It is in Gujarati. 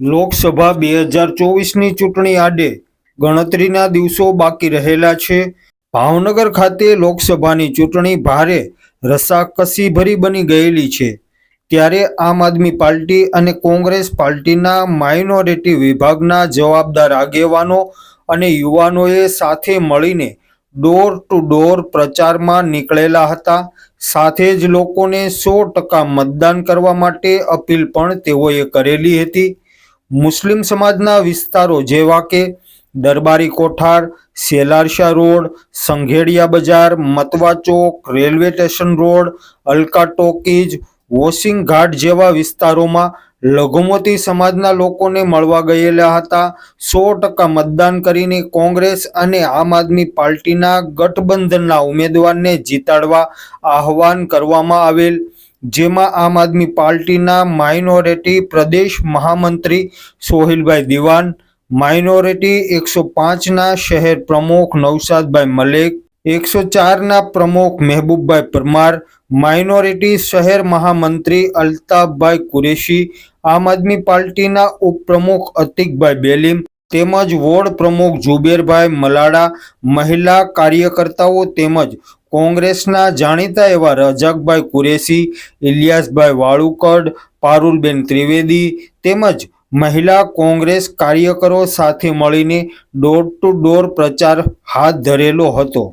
લોકસભા બે હજાર ચોવીસની ચૂંટણી આડે ગણતરીના દિવસો બાકી રહેલા છે. ભાવનગર ખાતે લોકસભાની ચૂંટણી ભારે રસાકસીભરી બની ગયેલી છે. ત્યારે આમ આદમી પાર્ટી અને કોંગ્રેસ પાર્ટીના માઇનોરિટી વિભાગના જવાબદાર આગેવાનો અને યુવાનોએ સાથે મળીને ડોર ટુ ડોર પ્રચારમાં નીકળેલા હતા. સાથે જ લોકોને સો ટકા મતદાન કરવા માટે અપીલ પણ તેઓએ કરેલી હતી. મુસ્લિમ સમાજના વિસ્તારો જેવા કે દરબારી કોઠાર, Selarsha road, Sanghediya Bazaar, Matva Chowk, railway station road, Alka talkies, washing Ghat જેવા વિસ્તારોમાં લઘુમતી સમાજના લોકોને મળવા ગયેલા હતા. સો ટકા મતદાન કરીને કોંગ્રેસ અને આમ આદમી પાર્ટીના ગઠબંધનના ઉમેદવારને જીતાડવા આહવાન કરવામાં આવેલ. જેમાં આમ આદમી પાર્ટીના માઇનોરિટી પ્રદેશ મહામંત્રી સોહિલભાઈ દિવાન, માઇનોરિટી એકસો પાંચના શહેર પ્રમુખ નૌશાદભાઈ મલેક, એકસો ચારના પ્રમુખ મહેબૂબભાઈ પરમાર, માઇનોરિટી શહેર મહામંત્રી અલ્તાફભાઈ કુરેશી, આમ આદમી પાર્ટીના ઉપપ્રમુખ અતિકભાઈ બેલીમ તેમજ વોર્ડ પ્રમુખ જુબેરભાઈ મલાડા, મહિલા કાર્યકર્તાઓ તેમજ કોંગ્રેસના જાણીતા એવા રજાકભાઈ કુરેશી, ઇલિયાસભાઈ વાળુકડ, પારુલબેન ત્રિવેદી તેમજ મહિલા કોંગ્રેસ કાર્યકરો સાથે મળીને ડોર ટુ ડોર પ્રચાર હાથ ધરેલો હતો.